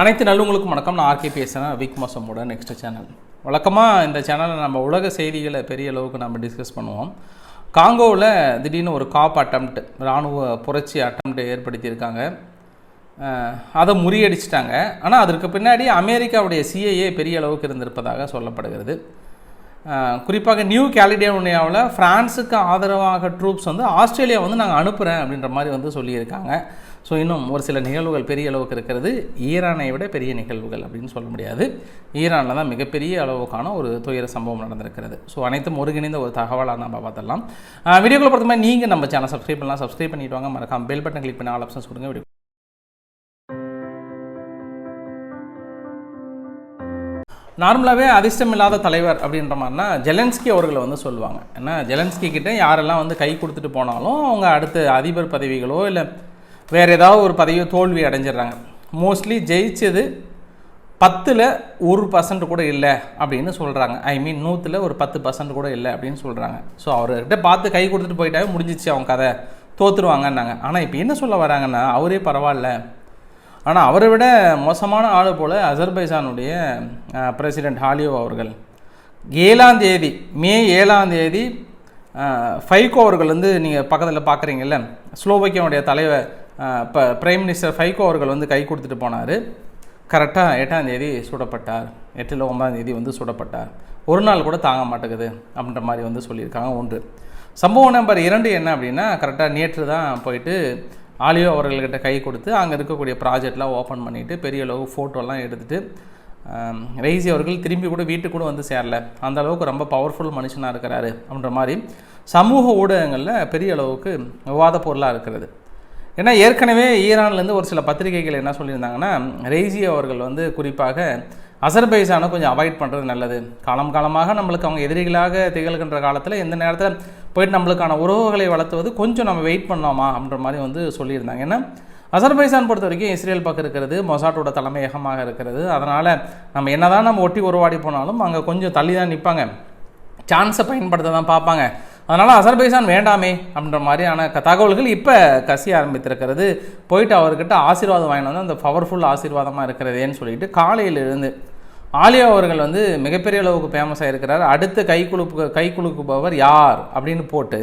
அனைத்து நல்லவங்களுக்கும் வணக்கம். நான் ஆர்கே பேசுகிறேன் விக் மோசமோட நெக்ஸ்ட் சேனல் வழக்கமாக இந்த சேனலில் நம்ம உலக செய்திகளை பெரிய அளவுக்கு நம்ம டிஸ்கஸ் பண்ணுவோம். காங்கோவில் திடீர்னு ஒரு காப் அட்டம்ப்ட் இராணுவ புரட்சி அட்டம்ப்ட் ஏற்படுத்தியிருக்காங்க. அதை முறியடிச்சிட்டாங்க. ஆனால் அதற்கு பின்னாடி அமெரிக்காவுடைய சிஏஏ பெரிய அளவுக்கு இருந்திருப்பதாக சொல்லப்படுகிறது. குறிப்பாக நியூ கேலிடோனியாவில் ஃப்ரான்ஸுக்கு ஆதரவாக ட்ரூப்ஸ் வந்து ஆஸ்திரேலியா வந்து நாங்கள் அனுப்புகிறேன் அப்படின்ற மாதிரி வந்து சொல்லியிருக்காங்க. ஸோ இன்னும் ஒரு சில நிகழ்வுகள் பெரிய அளவுக்கு இருக்கிறது. ஈரானை விட பெரிய நிகழ்வுகள் அப்படின்னு சொல்ல முடியாது. ஈரானில் தான் மிகப்பெரிய அளவுக்கான ஒரு துயர சம்பவம் நடந்திருக்கிறது. ஸோ அனைத்தும் ஒருங்கிணைந்த ஒரு தகவலாக நம்ம பார்த்துடலாம். வீடியோக்குள்ள பொறுத்த மாதிரி நீங்கள் நம்ம சேனல் சப்ஸ்கிரைப் பண்ணலாம். சப்ஸ்கிரைப் பண்ணிவிட்டு வாங்க. மறக்காம பெல் பட்டன் கிளிக் பண்ணி ஆல் ஆப்ஷன்ஸ் கொடுங்க. வீடியோ நார்மலாகவே அதிர்ஷ்டம் இல்லாத தலைவர் அப்படின்ற மாதிரினா ஜெலன்ஸ்கி அவர்களை வந்து சொல்லுவாங்க. ஏன்னா ஜெலன்ஸ்கி கிட்டே யாரெல்லாம் வந்து கை கொடுத்துட்டு போனாலும் அவங்க அடுத்து அதிபர் பதவிகளோ இல்லை வேறு ஏதாவது ஒரு பதவியோ தோல்வி அடைஞ்சிடுறாங்க. மோஸ்ட்லி ஜெயிச்சது பத்தில் ஒரு பர்சன்ட் கூட இல்லை அப்படின்னு சொல்கிறாங்க ஐ மீன் நூற்றில் ஒரு பத்து பர்சன்ட் கூட இல்லை அப்படின்னு சொல்கிறாங்க ஸோ அவர்கிட்ட பார்த்து கை கொடுத்துட்டு போயிட்டாவே முடிஞ்சிச்சு அவங்க கதை. தோற்றுருவாங்கன்னாங்க ஆனால் இப்போ என்ன சொல்ல வராங்கன்னா அவரே பரவாயில்ல. ஆனால் அவரை விட மோசமான ஆள் போல் அசர்பைசானுடைய பிரசிடெண்ட் ஹாலியோ அவர்கள். ஏழாம் தேதி மே ஏழாம் தேதி ஃபைகோ அவர்கள் வந்து நீங்கள் பக்கத்தில் பார்க்குறீங்கல்ல ஸ்லோவக்கியாவுடைய தலைவர் இப்போ பிரைம் மினிஸ்டர் ஃபைகோ அவர்கள் வந்து கை கொடுத்துட்டு போனார். கரெக்டாக எட்டாம் தேதி சுடப்பட்டார். எட்டில் ஒன்பதாம் தேதி வந்து சுடப்பட்டார். ஒரு நாள் கூட தாங்க மாட்டேங்குது அப்படின்ற மாதிரி வந்து சொல்லியிருக்காங்க ஒன்று சம்பவம் நம்பர் இரண்டு என்ன அப்படின்னா கரெக்டாக நேற்று தான் போயிட்டு ஆலியோ அவர்கள்கிட்ட கை கொடுத்து அங்கே இருக்கக்கூடிய ப்ராஜெக்ட்லாம் ஓப்பன் பண்ணிவிட்டு பெரிய அளவு ஃபோட்டோலாம் எடுத்துகிட்டு ரெய்சி அவர்கள் திரும்பி கூட வீட்டுக்கு கூட வந்து சேரல. அந்த அளவுக்கு ரொம்ப பவர்ஃபுல் மனுஷனாக இருக்கிறாரு அப்படின்ற மாதிரி சமூக ஊடகங்களில் பெரிய அளவுக்கு விவாத பொருளாக இருக்கிறது. ஏன்னா ஏற்கனவே ஈரான்லேருந்து ஒரு சில பத்திரிகைகள் என்ன சொல்லியிருந்தாங்கன்னா ரெய்சி அவர்கள் வந்து குறிப்பாக அசர்பைசானை கொஞ்சம் அவாய்ட் பண்ணுறது நல்லது. காலம் காலமாக நம்மளுக்கு அவங்க எதிரிகளாக திகழ்கின்ற காலத்தில் எந்த நேரத்தில் போயிட்டு நம்மளுக்கான உறவுகளை வளர்த்துவது கொஞ்சம் நம்ம வெயிட் பண்ணலாமா அப்படின்ற மாதிரி வந்து சொல்லியிருந்தாங்க. ஏன்னா அசர்பைசான் பொறுத்த வரைக்கும் இஸ்ரேல் பக்கம் இருக்கிறது மொசாட்டோட தலைமையகமாக இருக்கிறது. அதனால் நம்ம என்னதான் நம்ம ஒட்டி உருவாடி போனாலும் அங்கே கொஞ்சம் தள்ளி தான் நிற்பாங்க சான்ஸை பயன்படுத்த தான் பார்ப்பாங்க. அதனால் அசர்பைசான் வேண்டாமே அப்படின்ற மாதிரியான க- தகவல்கள் இப்போ கசிய ஆரம்பித்திருக்கிறது. போயிட்டு அவர்கிட்ட ஆசீர்வாதம் வாங்கிட்டு வந்து அந்த பவர்ஃபுல் ஆசீர்வாதமாக இருக்கிறதேன்னு சொல்லிட்டு காலையிலிருந்து ஆலியா அவர்கள் வந்து மிகப்பெரிய அளவுக்கு ஃபேமஸாக இருக்கிறார். அடுத்து கை குலுப்பு கை குலுக்குபவர் யார் அப்படின்னு போட்டு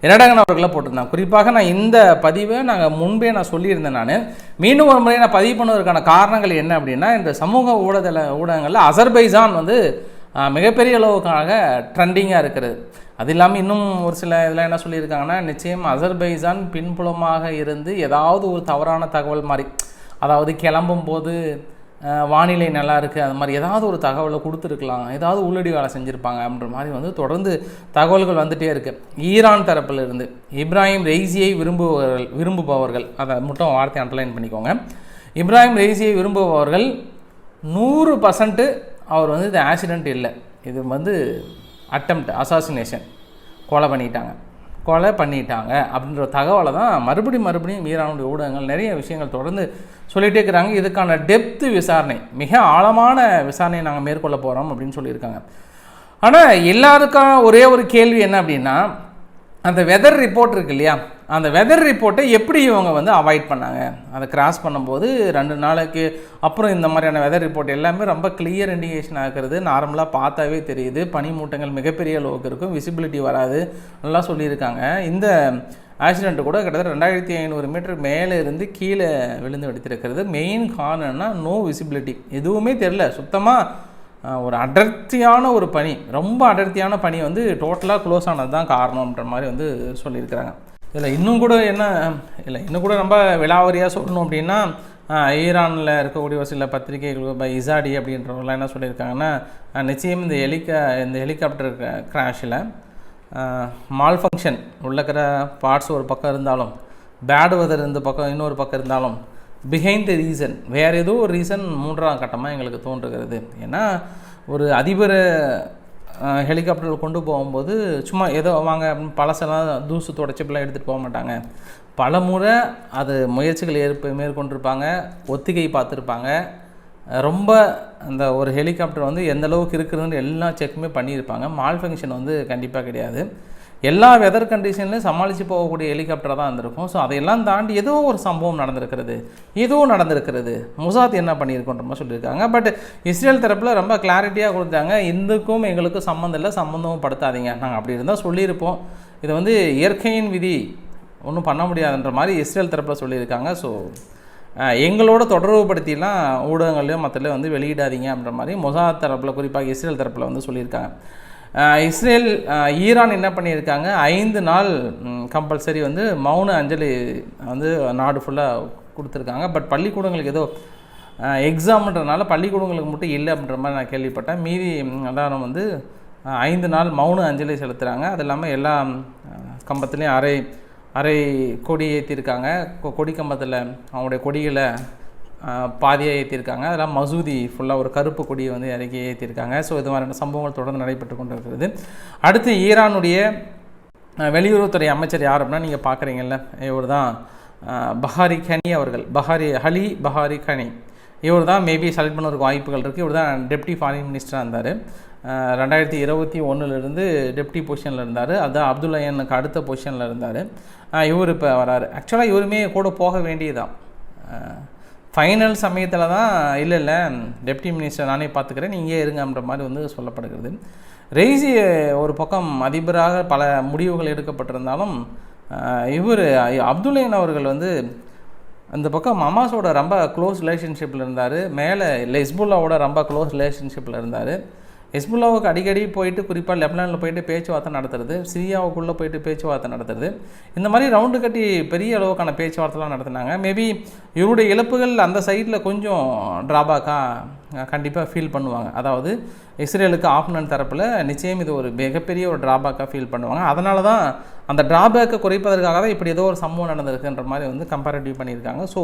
இரடகன் அவர்களை போட்டிருந்தான். குறிப்பாக நான் இந்த பதிவை நாங்கள் முன்பே நான் சொல்லியிருந்தேன் நான். மீண்டும் ஒரு முறை நான் பதிவு பண்ணுவதற்கான காரணங்கள் என்ன அப்படின்னா இந்த சமூக ஊடக ஊடகங்களில் அசர்பைசான் வந்து மிகப்பெரிய அளவுக்காக ட்ரெண்டிங்காக இருக்கிறது. அது இல்லாமல் இன்னும் ஒரு சில இதில் என்ன சொல்லியிருக்காங்கன்னா நிச்சயம் அசர்பைசான் பின்புலமாக இருந்து ஏதாவது ஒரு தவறான தகவல் மாதிரி அதாவது கிளம்பும் போது வானிலை நல்லா இருக்குது அது மாதிரி ஏதாவது ஒரு தகவலை கொடுத்துருக்கலாம் ஏதாவது உள்ளடி வேலை செஞ்சுருப்பாங்க அப்படின்ற மாதிரி வந்து தொடர்ந்து தகவல்கள் வந்துகிட்டே இருக்குது ஈரான் தரப்பில் இருந்து இப்ராஹிம் ரெய்சியை விரும்புபவர்கள் விரும்புபவர்கள் அதை மட்டும் வார்த்தை அண்டர்லைன் பண்ணிக்கோங்க. இப்ராஹிம் ரெய்சியை விரும்புபவர்கள் நூறு பர்சன்ட்டு அவர் வந்து இது ஆக்சிடெண்ட் இல்லை. இது வந்து அட்டம்ப்ட் அசாசினேஷன் கொலை பண்ணிட்டாங்க. கொலை பண்ணிட்டாங்க அப்படின்ற தகவலை தான் மறுபடியும் மறுபடியும் ஈரானுடைய ஊடகங்கள் நிறைய விஷயங்கள் தொடர்ந்து சொல்லிகிட்டே இருக்கிறாங்க. இதுக்கான டெப்த்து விசாரணை மிக ஆழமான விசாரணையை நாங்கள் மேற்கொள்ள போகிறோம் அப்படின்னு சொல்லியிருக்காங்க. ஆனால் எல்லாருக்கும் ஒரே ஒரு கேள்வி என்ன அப்படின்னா அந்த வெதர் ரிப்போர்ட் இருக்கு இல்லையா? அந்த வெதர் ரிப்போர்ட்டை எப்படி இவங்க வந்து அவாய்ட் பண்ணாங்க? அதை கிராஸ் பண்ணும்போது ரெண்டு நாளைக்கு அப்புறம் இந்த மாதிரியான வெதர் ரிப்போர்ட் எல்லாமே ரொம்ப கிளியர் இண்டிகேஷன் ஆகிறது நார்மலாக பார்த்தாவே தெரியுது. பனிமூட்டங்கள் மிகப்பெரிய அளவுக்கு இருக்கும். விசிபிலிட்டி வராது. நல்லா சொல்லியிருக்காங்க. இந்த ஆக்சிடென்ட் கூட கிட்டத்தட்ட ரெண்டாயிரத்தி ஐநூறு மீட்டர் மேலே இருந்து கீழே விழுந்து வெடித்திருக்கிறது. மெயின் காரணம்னா நோ விசிபிலிட்டி எதுவுமே தெரில சுத்தமாக ஒரு அடர்த்தியான ஒரு பனி. ரொம்ப அடர்த்தியான பனி வந்து டோட்டலாக க்ளோஸ் ஆனது தான் காரணம்ன்ற மாதிரி வந்து சொல்லியிருக்கிறாங்க. இதில் இன்னும் கூட என்ன இல்லை இன்னும் கூட ரொம்ப விலாவரியாக சொல்லணும் அப்படின்னா ஈரானில் இருக்கக்கூடிய ஒரு சில பத்திரிகைகள் பை இசாடி அப்படின்றவங்களாம் என்ன சொல்லியிருக்காங்கன்னா நிச்சயம் இந்த ஹெலிகா இந்த ஹெலிகாப்டர் கிராஷில் மால் ஃபங்க்ஷன் உள்ளக்கிற பார்ட்ஸ் ஒரு பக்கம் இருந்தாலும் பேட் வெதர் இந்த பக்கம் இன்னொரு பக்கம் இருந்தாலும் பிஹைண்ட் த ரீசன் வேறு ஏதோ ஒரு ரீசன் மூன்றாம் கட்டமாக எங்களுக்கு தோன்றுகிறது. ஏன்னா ஒரு அதிபரை ஹெலிகாப்டரில் கொண்டு போகும்போது சும்மா ஏதோ வாங்க பழசெல்லாம் தூசு தொடச்சிப்பெல்லாம் எடுத்துகிட்டு போக மாட்டாங்க. பல முறை அது முயற்சிகள் ஏற்ப மேற்கொண்டிருப்பாங்க ஒத்திகை பார்த்துருப்பாங்க. ரொம்ப அந்த ஒரு ஹெலிகாப்டர் வந்து எந்த அளவுக்கு இருக்குதுன்னு எல்லா செக்குமே பண்ணியிருப்பாங்க. மால் ஃபங்க்ஷன் வந்து கண்டிப்பாக கிடையாது. எல்லா வெதர் கண்டிஷன்லையும் சமாளித்து போகக்கூடிய ஹெலிகாப்டராக தான் இருந்திருக்கும். ஸோ அதையெல்லாம் தாண்டி ஏதோ ஒரு சம்பவம் நடந்திருக்கிறது. எதுவும் நடந்திருக்கிறது. முசாத் என்ன பண்ணியிருக்கோன்ற மாதிரி சொல்லியிருக்காங்க. பட் இஸ்ரேல் தரப்பில் ரொம்ப கிளாரிட்டியாக கொடுத்தாங்க. இந்துக்கும் எங்களுக்கும் சம்மந்தம் இல்லை சம்மந்தமும் படுத்தாதீங்க. நாங்கள் அப்படி இருந்தால் சொல்லியிருப்போம். இது வந்து இயற்கையின் விதி. ஒன்றும் பண்ண முடியாதுன்ற மாதிரி இஸ்ரேல் தரப்பில் சொல்லியிருக்காங்க. ஸோ எங்களோட தொடர்புபடுத்திலாம் ஊடகங்கள்லையும் மற்றலையும் வந்து வெளியிடாதீங்க அப்படின்ற மாதிரி மொசாத் தரப்பில் குறிப்பாக இஸ்ரேல் தரப்பில் வந்து சொல்லியிருக்காங்க. இஸ்ரேல் ஈரான் என்ன பண்ணியிருக்காங்க? ஐந்து நாள் கம்பல்சரி வந்து மௌன அஞ்சலி வந்து நாடு ஃபுல்லாக கொடுத்துருக்காங்க. பட் பள்ளிக்கூடங்களுக்கு ஏதோ எக்ஸாம்ன்றனால பள்ளிக்கூடங்களுக்கு மட்டும் இல்லை அப்படின்ற மாதிரி நான் கேள்விப்பட்டேன். மீதி எல்லாரும் வந்து ஐந்து நாள் மௌன அஞ்சலி செலுத்துகிறாங்க அது இல்லாமல் எல்லா கம்பத்துலேயும் அரை அரை கொடி ஏற்றிருக்காங்க கொடி கம்பத்தில் அவங்களுடைய கொடிகளை பாதியாக ஏற்றிருக்காங்க அதெல்லாம் மசூதி ஃபுல்லாக ஒரு கருப்பு கொடியை வந்து இறக்கி ஏற்றிருக்காங்க ஸோ இது மாதிரியான சம்பவங்கள் தொடர்ந்து நடைபெற்று கொண்டு இருக்கிறது அடுத்து ஈரானுடைய வெளியுறவுத்துறை அமைச்சர் யார் அப்படின்னா நீங்கள் பார்க்குறீங்கல்ல இவர் தான் பஹாரி கனி அவர்கள். பஹாரி ஹலி பஹாரி கனி. இவர் தான் மேபி செலக்ட் பண்ணுறதுக்கு வாய்ப்புகள் இருக்குது இவர் தான் டெப்டி ஃபாரின் மினிஸ்டராக இருந்தார். ரெண்டாயிரத்தி இருபத்தி ஒன்றுலேருந்து டெப்டி பொசிஷனில் இருந்தார். அதுதான் அப்துல்லயனுக்கு அடுத்த பொசிஷனில் இருந்தார். இவர் இப்போ வராரு. ஆக்சுவலாக இவருமே கூட போக வேண்டியதுதான். ஃபைனல் சமயத்தில் தான் இல்லை இல்லை டெப்டி மினிஸ்டர் நானே பார்த்துக்கிறேன் நீங்கள் இருங்கன்ற மாதிரி வந்து சொல்லப்படுகிறது. ரெய்சி ஒரு பக்கம் அதிபராக பல முடிவுகள் எடுக்கப்பட்டிருந்தாலும் இவர் அப்துல்லைன் அவர்கள் வந்து அந்த பக்கம் மமாஸோட ரொம்ப க்ளோஸ் ரிலேஷன்ஷிப்பில் இருந்தார் மேலே லெஸ்புல்லாவோட ரொம்ப க்ளோஸ் ரிலேஷன்ஷிப்பில் இருந்தார். ஹெஸ்புல்லாவுக்கு அடிக்கடி போயிட்டு குறிப்பாக லெப்னானில் போயிட்டு பேச்சுவார்த்தை நடத்துறது சிரியாவுக்குள்ளே போயிட்டு பேச்சுவார்த்தை நடத்துறது. இந்த மாதிரி ரவுண்டு கட்டி பெரிய அளவுக்கான பேச்சுவார்த்தைலாம் நடத்துனாங்க. மேபி இவருடைய இழப்புகள் அந்த சைடில் கொஞ்சம் ட்ராபேக்காக கண்டிப்பாக ஃபீல் பண்ணுவாங்க. அதாவது இஸ்ரேலுக்கு ஆப்னன் தரப்பில் நிச்சயம் இது ஒரு மிகப்பெரிய ஒரு ட்ராபேக்காக ஃபீல் பண்ணுவாங்க. அதனால தான் அந்த ட்ராபேக்கை குறைப்பதற்காக தான் இப்படி ஏதோ ஒரு சம்பவம் நடந்திருக்குன்ற மாதிரி வந்து கம்பேரிட்டிவ் பண்ணியிருக்காங்க. ஸோ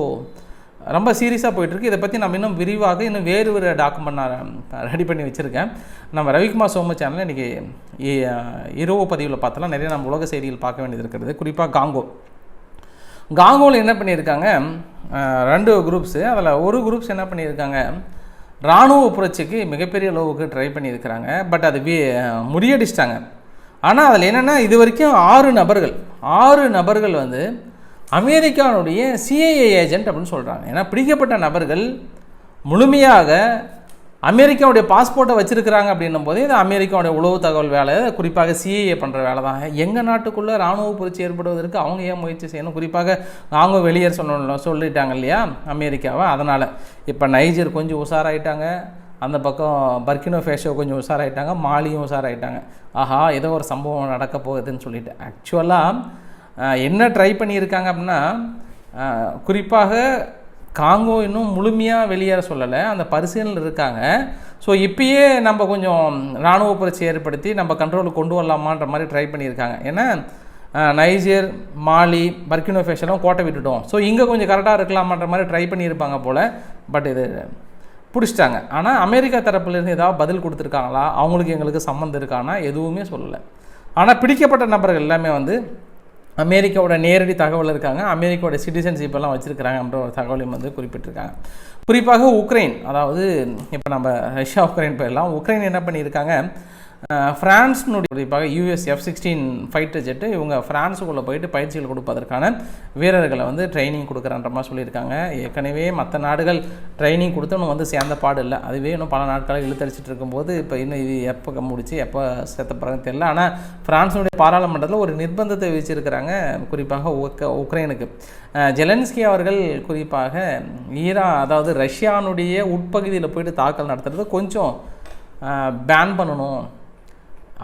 ரொம்ப சீரியஸாக போயிட்டுருக்கு. இதை பற்றி நம்ம இன்னும் விரிவாக இன்னும் வேறு வேறு டாக்குமெண்ட் நான் ரெடி பண்ணி வச்சுருக்கேன். நம்ம ரவிக்குமார் சோம சேனலில் இன்றைக்கி இரவு பதிவில் பார்த்தலாம் நிறைய நம்ம உலக செய்திகள் பார்க்க வேண்டியது இருக்கிறது. குறிப்பாக காங்கோ. காங்கோவில் என்ன பண்ணியிருக்காங்க? ரெண்டு குரூப்ஸு அதில் ஒரு குரூப்ஸ் என்ன பண்ணியிருக்காங்க? இராணுவ புரட்சிக்கு மிகப்பெரிய அளவுக்கு ட்ரை பண்ணியிருக்கிறாங்க. பட் அது வி முறியடிச்சிட்டாங்க. ஆனால் அதில் என்னென்னா இது வரைக்கும் ஆறு நபர்கள் ஆறு நபர்கள் வந்து அமெரிக்காவுடைய சிஐஏ ஏஜென்ட் அப்படின்னு சொல்கிறாங்க ஏன்னா பிடிக்கப்பட்ட நபர்கள் முழுமையாக அமெரிக்காவுடைய பாஸ்போர்ட்டை வச்சிருக்கிறாங்க அப்படின்னும் போதே இது அமெரிக்காவுடைய உளவு தகவல் வேலை. குறிப்பாக சிஏஏ பண்ணுற வேலை தான். எங்கள் நாட்டுக்குள்ளே இராணுவ புரட்சி ஏற்படுவதற்கு அவங்க ஏன் முயற்சி செய்யணும்? குறிப்பாக அவங்க வெளியேற சொன்ன சொல்லிட்டாங்க இல்லையா அமெரிக்காவை. அதனால் இப்போ நைஜர் கொஞ்சம் உஷாராயிட்டாங்க. அந்த பக்கம் பர்கினோ ஃபேஷோ கொஞ்சம் உஷாராயிட்டாங்க. மாலியும் உஷாராயிட்டாங்க. ஆஹா ஏதோ ஒரு சம்பவம் நடக்க போகுதுன்னு சொல்லிட்டு. ஆக்சுவலாக என்ன ட்ரை பண்ணியிருக்காங்க அப்படின்னா குறிப்பாக காங்கோ இன்னும் முழுமையாக வெளியேற சொல்லலை. அந்த பரிசீலனையில் இருக்காங்க. ஸோ இப்பயே நம்ம கொஞ்சம் இராணுவ புரட்சி ஏற்படுத்தி நம்ம கண்ட்ரோலுக்கு கொண்டு வரலாமான்ற மாதிரி ட்ரை பண்ணியிருக்காங்க. ஏன்னா நைஜர் மாலி பர்கினோ ஃபேஷெல்லாம் கோட்டை விட்டுட்டோம். ஸோ இங்கே கொஞ்சம் கரெக்டாக இருக்கலாமான்ற மாதிரி ட்ரை பண்ணியிருப்பாங்க போல். பட் இது பிடிச்சிட்டாங்க. ஆனால் அமெரிக்கா தரப்புலேருந்து ஏதாவது பதில் கொடுத்துருக்காங்களா? அவங்களுக்கு எங்களுக்கு சம்மந்தம் இருக்கானா எதுவுமே சொல்லலை. ஆனால் பிடிக்கப்பட்ட நபர்கள் எல்லாமே வந்து அமெரிக்காவோட நேரடி தகவல் இருக்காங்க. அமெரிக்காவோட சிட்டிசன்ஷிப் எல்லாம் வச்சுருக்கிறாங்கன்ற ஒரு தகவலையும் வந்து குறிப்பிட்டிருக்காங்க. குறிப்பாக உக்ரைன் அதாவது இப்போ நம்ம ரஷ்யா உக்ரைன் போயிடலாம். உக்ரைன் என்ன பண்ணியிருக்காங்க? ஃப்ரான்ஸ்னுடைய குறிப்பாக US F sixteen fighter jet இவங்க ஃப்ரான்ஸுக்குள்ளே போயிட்டு பயிற்சிகள் கொடுப்பதற்கான வீரர்களை வந்து ட்ரைனிங் கொடுக்குறன்ற மாதிரி சொல்லியிருக்காங்க. ஏற்கனவே மற்ற நாடுகள் ட்ரைனிங் கொடுத்து இன்னும் வந்து சேர்ந்த பாடு இல்லை. அதுவே இன்னும் பல நாட்களாக இழுத்தடிச்சிட்டு இருக்கும்போது இப்போ இன்னும் இது எப்போ முடிச்சு எப்போ சேர்த்த பிறகு தெரியல. ஆனால் பிரான்ஸுடைய பாராளுமன்றத்தில் ஒரு நிர்பந்தத்தை விதிச்சிருக்கிறாங்க குறிப்பாக உக்க உக்ரைனுக்கு. ஜெலன்ஸ்கி அவர்கள் குறிப்பாக ஈரா அதாவது ரஷ்யானுடைய உட்பகுதியில் போயிட்டு தாக்கல் நடத்துறது கொஞ்சம் பேன் பண்ணணும்.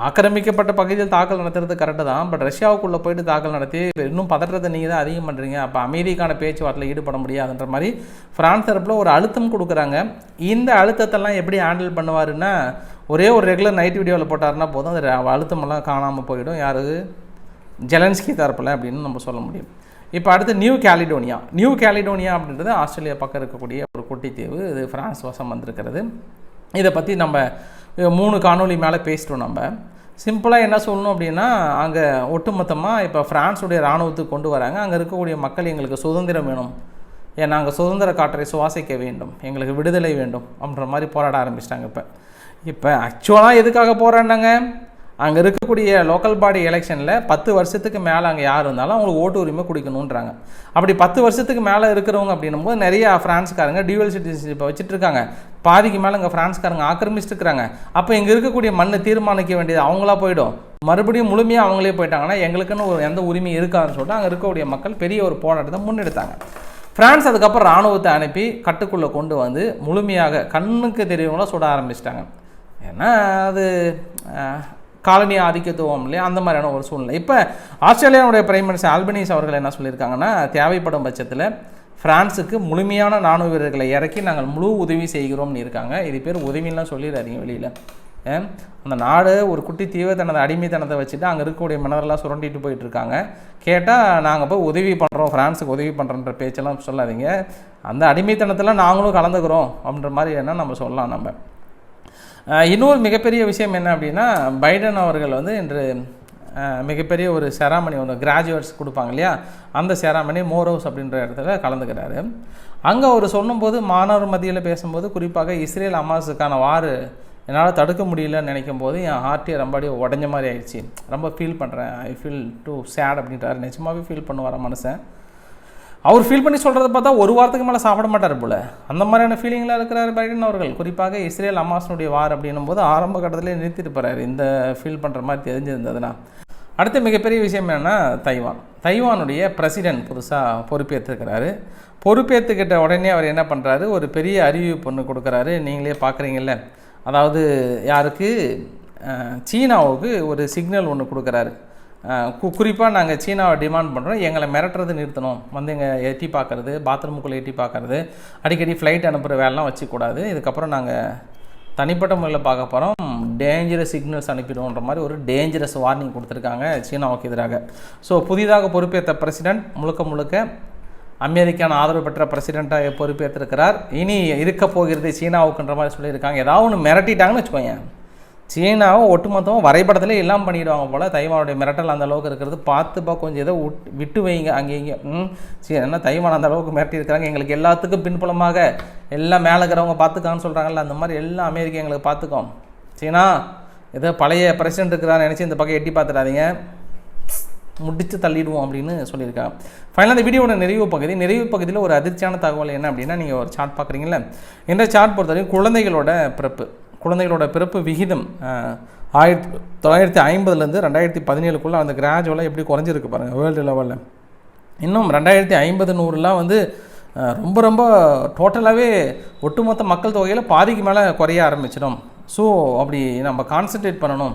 ஆக்கிரமிக்கப்பட்ட பகுதியில் தாக்கல் நடத்துறது கரெக்டு தான். பட் ரஷ்யாவுக்குள்ளே போயிட்டு தாக்கல் நடத்தி இன்னும் பதற்றத்தை நீங்கள் தான் அதிகம் பண்ணுறீங்க அப்போ அமைதிக்கான பேச்சுவார்த்தையில் ஈடுபட முடியாதுன்ற மாதிரி ஃப்ரான்ஸ் தரப்பில் ஒரு அழுத்தம் கொடுக்குறாங்க. இந்த அழுத்தத்தெல்லாம் எப்படி ஹேண்டில் பண்ணுவாருன்னா ஒரே ஒரு ரெகுலர் நைட் வீடியோவில் போட்டாருன்னா போதும். அது அழுத்தமெல்லாம் காணாமல் போயிடும். யாரு? ஜெலன்ஸ்கி தரப்பில் அப்படின்னு நம்ம சொல்ல முடியும். இப்போ அடுத்து நியூ கேலிடோனியா நியூ கேலிடோனியா அப்படின்றது ஆஸ்திரேலியா பக்கம் இருக்கக்கூடிய ஒரு குட்டித்தீவு இது ஃப்ரான்ஸ் வசம் வந்திருக்கிறது. இதை பற்றி நம்ம மூணு காணொளி மேலே பேசிட்டோம் நம்ம. சிம்பிளாக என்ன சொல்லணும் அப்படின்னா அங்கே ஒட்டுமொத்தமாக இப்போ ஃப்ரான்ஸுடைய இராணுவத்துக்கு கொண்டு வராங்க. அங்கே இருக்கக்கூடிய மக்கள் எங்களுக்கு சுதந்திரம் வேணும். ஏன் நாங்கள் சுதந்திர காற்றை சுவாசிக்க வேண்டும். எங்களுக்கு விடுதலை வேண்டும் அப்படின்ற மாதிரி போராட ஆரம்பிச்சிட்டாங்க இப்போ. இப்போ ஆக்சுவலாக எதுக்காக போராடினாங்க? அங்கே இருக்கக்கூடிய லோக்கல் பாடி எலெக்ஷனில் பத்து வருஷத்துக்கு மேலே அங்கே யார் இருந்தாலும் அவங்களுக்கு ஓட்டு உரிமை கொடுக்கணுன்றாங்க அப்படி பத்து வருஷத்துக்கு மேலே இருக்கிறவங்க அப்படின்னும் போது நிறைய ஃப்ரான்ஸ்காரங்க டியூவல் சிட்டிசன்ஷிப்பை வச்சுட்டு இருக்காங்க. பாதிக்கு மேலே இங்கே ஃப்ரான்ஸ்காரங்க ஆக்கிரமிச்சிருக்கிறாங்க அப்போ இங்கே இருக்கக்கூடிய மண்ணை தீர்மானிக்க வேண்டியது அவங்களா போயிடும். மறுபடியும் முழுமையாக அவங்களே போயிட்டாங்கன்னா எங்களுக்குன்னு ஒரு எந்த உரிமை இருக்காதுன்னு சொல்லிட்டு அங்கே இருக்கக்கூடிய மக்கள் பெரிய ஒரு போராட்டத்தை முன்னெடுத்தாங்க. ஃப்ரான்ஸ் அதுக்கப்புறம் இராணுவத்தை அனுப்பி கட்டுக்குள்ளே கொண்டு வந்து முழுமையாக கண்ணுக்கு தெரியவங்கள சுட ஆரம்பிச்சிட்டாங்க. ஏன்னா அது காலனி ஆதிக்கத்துவம் இல்லையா? அந்த மாதிரியான ஒரு சூழ்நிலை. இப்போ ஆஸ்திரேலியாவுடைய பிரைம் மினிஸ்டர் ஆல்பனீஸ் அவர்கள் என்ன சொல்லியிருக்காங்கன்னா தேவைப்படும் பட்சத்தில் ஃப்ரான்ஸுக்கு முழுமையான ராணுவ வீரர்களை இறக்கி நாங்கள் முழு உதவி செய்கிறோம்னு இருக்காங்க. இது பேர் உதவின்லாம் சொல்லிடுறாதீங்க வெளியில். அந்த நாடு ஒரு குட்டி தீவை தனது அடிமைத்தனத்தை வச்சுட்டு அங்கே இருக்கக்கூடிய மன்னரெல்லாம் சுரண்டிட்டு போயிட்டு இருக்காங்க. கேட்டால் நாங்கள் போய் உதவி பண்ணுறோம் ஃப்ரான்ஸுக்கு உதவி பண்ணுறன்ற பேச்செல்லாம் சொல்லாதீங்க. அந்த அடிமைத்தனத்தில் நாங்களும் கலந்துக்கிறோம். அப்படின்ற மாதிரி என்ன நம்ம சொல்லலாம் நம்ம. இன்னொரு மிகப்பெரிய விஷயம் என்ன அப்படின்னா பைடன் அவர்கள் வந்து இன்று மிகப்பெரிய ஒரு செராமணி ஒன்று கிராஜுவேட்ஸ் கொடுப்பாங்க இல்லையா? அந்த செராமணி மோரோஸ் அப்படின்ற இடத்துல கலந்துக்கிறாரு. அங்கே அவர் சொல்லும்போது மாணவர் மத்தியில் பேசும்போது குறிப்பாக இஸ்ரேல் அமாஸுக்கான வாறு என்னால் தடுக்க முடியலன்னு நினைக்கும் போது என் ஹார்ட்டே ரொம்ப அப்படியே உடஞ்ச மாதிரி ஆயிடுச்சு. ரொம்ப ஃபீல் பண்ணுறேன் ஐ ஃபீல் டூ சேட் அப்படின்றாரு. நிஜமாவே ஃபீல் பண்ணுவார் மனுஷன்? அவர் ஃபீல் பண்ணி சொல்கிறத பார்த்தா ஒரு வாரத்துக்கு மேலே சாப்பிட மாட்டார் போல. அந்த மாதிரியான ஃபீலிங்கில் இருக்கிறார் பைடன் அவர்கள். குறிப்பாக இஸ்ரேல் அமாசனுடைய வார் அப்படின்னும் போது ஆரம்ப கட்டத்திலே நிறுத்திருப்பார் இந்த ஃபீல் பண்ணுற மாதிரி தெரிஞ்சிருந்ததுன்னா. அடுத்த மிகப்பெரிய விஷயம் என்னென்னா தைவான். தைவானுடைய பிரசிடென்ட் புதுசாக பொறுப்பேற்றுக்கிறாரு பொறுப்பேற்றுக்கிட்ட உடனே அவர் என்ன பண்ணுறாரு ஒரு பெரிய அறிவிப்பு ஒன்று கொடுக்குறாரு. நீங்களே பார்க்குறீங்கல்ல. அதாவது யாருக்கு? சீனாவுக்கு ஒரு சிக்னல் ஒன்று கொடுக்குறாரு. குறிப்பாக நாங்கள் சீனாவை டிமாண்ட் பண்ணுறோம் எங்களை மிரட்டுறது நிறுத்தணும். வந்து இங்கே எட்டி பார்க்கறது பாத்ரூமுக்குள்ளே எட்டி பார்க்குறது அடிக்கடி ஃப்ளைட் அனுப்புகிற வேலைலாம் வச்சுக்கூடாது. இதுக்கப்புறம் நாங்கள் தனிப்பட்ட முறையில் பார்க்க போகிறோம் டேஞ்சரஸ் சிக்னல்ஸ் அனுப்பிடுவோன்ற மாதிரி ஒரு டேஞ்சரஸ் வார்னிங் கொடுத்துருக்காங்க சீனாவுக்கு எதிராக. ஸோ புதிதாக பொறுப்பேற்ற பிரசிடென்ட் முழுக்க முழுக்க அமெரிக்கான ஆதரவு பெற்ற பிரசிடெண்ட்டாக பொறுப்பேற்றிருக்கிறார் இனி இருக்க போகிறது சீனாவுக்குன்ற மாதிரி சொல்லியிருக்காங்க. ஏதாவது ஒன்று மிரட்டிட்டாங்கன்னு வச்சுக்கோங்க சீனாவும் ஒட்டுமொத்தமாக வரைபடத்திலே எல்லாம் பண்ணிடுவாங்க போல். தைவானுடைய மிரட்டல் அந்த அளவுக்கு இருக்கிறது. பார்த்துப்பா கொஞ்சம் ஏதோ விட்டு விட்டு வைங்க. அங்கே இங்கே ம் சரி என்ன தைவான் அந்த அளவுக்கு மிரட்டி இருக்கிறாங்க. எங்களுக்கு எல்லாத்துக்கும் பின்புலமாக எல்லாம் மேலே இருக்கிறவங்க பார்த்துக்கான்னு சொல்கிறாங்கல்ல அந்த மாதிரி எல்லாம் அமெரிக்கா எங்களுக்கு பார்த்துக்கோம். சீனா ஏதோ பழைய பிரசிடென்ட் இருக்கிறான்னு நினச்சி இந்த பக்கம் எட்டி பார்த்துடாதீங்க. முடித்து தள்ளிடுவோம் அப்படின்னு சொல்லியிருக்காங்க. ஃபைனலாக இந்த வீடியோட நிறைவு பகுதி. நிறைவு பகுதியில் ஒரு அதிர்ச்சியான தகவல் என்ன அப்படின்னா நீங்கள் ஒரு சார்ட் பார்க்குறீங்களா இந்த சார்ட் பொறுத்தவரைக்கும் குழந்தைகளோட பிறப்பு. குழந்தைகளோட பிறப்பு விகிதம் ஆயிரத்தி தொள்ளாயிரத்தி ஐம்பதுலேருந்து ரெண்டாயிரத்தி பதினேழுக்குள்ளே அந்த கிராஜுவலாக எப்படி குறைஞ்சிருக்கு பாருங்கள் வேர்ல்டு லெவலில் இன்னும் ரெண்டாயிரத்தி ஐம்பது நூறுலாம் வந்து ரொம்ப ரொம்ப டோட்டலாகவே ஒட்டுமொத்த மக்கள் தொகையில் பாதிக்கு மேலே குறைய ஆரம்பிச்சிடும். ஸோ அப்படி நம்ம கான்சன்ட்ரேட் பண்ணணும்.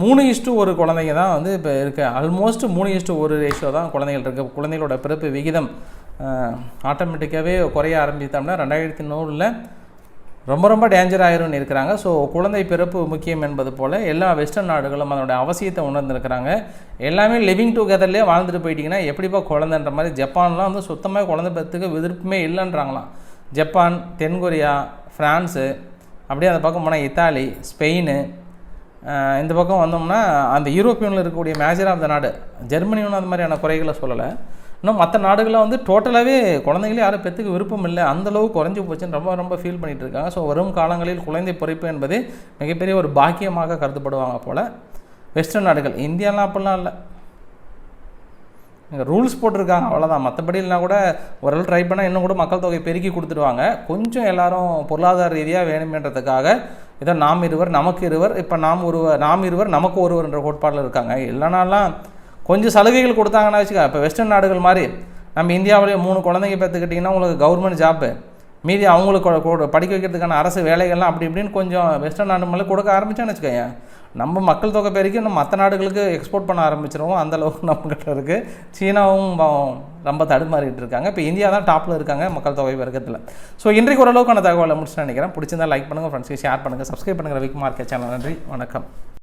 மூணு இஷ்டு ஒரு குழந்தைங்க தான் வந்து இப்போ இருக்க ஆல்மோஸ்ட் மூணு இஷ்டு ஒரு ரேஷியோ தான் குழந்தைகள் இருக்குது குழந்தைகளோட பிறப்பு விகிதம் ஆட்டோமேட்டிக்காகவே குறைய ஆரம்பித்தோம்னா ரெண்டாயிரத்தி நூறில் ரொம்ப ரொம்ப டேஞ்சர் ஆயிரும்னு இருக்கிறாங்க. ஸோ குழந்தை பிறப்பு முக்கியம் என்பது போல் எல்லா வெஸ்டர்ன் நாடுகளும் அதனுடைய அவசியத்தை உணர்ந்துருக்கிறாங்க. எல்லாமே லிவிங் டுகெதர்லேயே வாழ்ந்துட்டு போயிட்டிங்கன்னா எப்படிப்பா குழந்தைன்ற மாதிரி ஜப்பான்லாம் வந்து சுத்தமாக குழந்தை பிறத்துக்கு விருப்பமே இல்லைன்றாங்களாம். ஜப்பான் தென்கொரியா ஃப்ரான்ஸு அப்படியே அந்த பக்கம் போனால் இத்தாலி ஸ்பெயின் இந்த பக்கம் வந்தோம்னா அந்த யூரோப்பியனில் இருக்கக்கூடிய மேஜர் ஆஃப் த நாடு. ஜெர்மனி ஒன்றும் அந்த மாதிரியான குறைகளை சொல்லலை. இன்னும் மற்ற நாடுகளில் வந்து டோட்டலாகவே குழந்தைங்களே யாரும் பெற்றுக்கு விருப்பம் இல்லை. அந்த அளவு குறைஞ்சி போச்சுன்னு ரொம்ப ரொம்ப ஃபீல் பண்ணிட்டு இருக்காங்க. ஸோ வரும் காலங்களில் குழந்தை பொறுப்பு என்பது மிகப்பெரிய ஒரு பாக்கியமாக கருதப்படுவாங்க போல். வெஸ்டர்ன் நாடுகள் இந்தியாலாம் அப்படிலாம் இல்லை. இங்கே ரூல்ஸ் போட்டிருக்காங்க அவ்வளோதான் மற்றபடி இல்லைனா கூட ஓரளவு ட்ரை பண்ணால் இன்னும் கூட மக்கள் தொகை பெருக்கி கொடுத்துடுவாங்க. கொஞ்சம் எல்லாரும் பொருளாதார ரீதியாக வேணுமென்றதுக்காக ஏதோ நாம் இருவர் நமக்கு இருவர் இப்போ நாம் ஒருவர் நாம் இருவர் நமக்கு ஒருவர் என்ற கோட்பாடில் இருக்காங்க. இல்லைனாலாம் கொஞ்சம் சலுகைகள் கொடுத்தாங்கன்னா வச்சுக்க இப்போ வெஸ்டர்ன் நாடுகள் மாதிரி நம்ம இந்தியாவிலேயே மூணு குழந்தைங்க பெற்றுக்கிட்டிங்கன்னா உங்களுக்கு கவர்மெண்ட் ஜாப்பு மீதி அவங்களுக்கு படிக்க வைக்கிறதுக்கான அரசு வேலைகள்லாம் அப்படி இப்படின்னு கொஞ்சம் வெஸ்டர்ன் நாடு மேலே கொடுக்க ஆரம்பிச்சான்னு வச்சுக்கோங்க. நம்ம மக்கள் தொகை பெருக்கி நம்ம மற்ற நாடுகளுக்கு எக்ஸ்போர்ட் பண்ண ஆரம்பிச்சிருவோம். அந்தளவுக்கு நம்மகிட்ட இருக்குது சீனாவும் ரொம்ப தடுமாறிட்டு இருக்காங்க. இப்போ இந்தியா தான் டாப்பில் இருக்காங்க மக்கள் தொகை பெருக்கத்தில். ஸோ இன்றைக்கு ஓரளவுக்கான தகவலை முடிச்சு நினைக்கிறேன். பிடிச்சிருந்தா லைக் பண்ணுங்கள் ஃப்ரெண்ட்ஸ்க்கு ஷேர் பண்ணுங்கள் சப்ஸ்கிரைப் பண்ணுங்கள் விக் மார்க்கெட் சேனல் நன்றி வணக்கம்.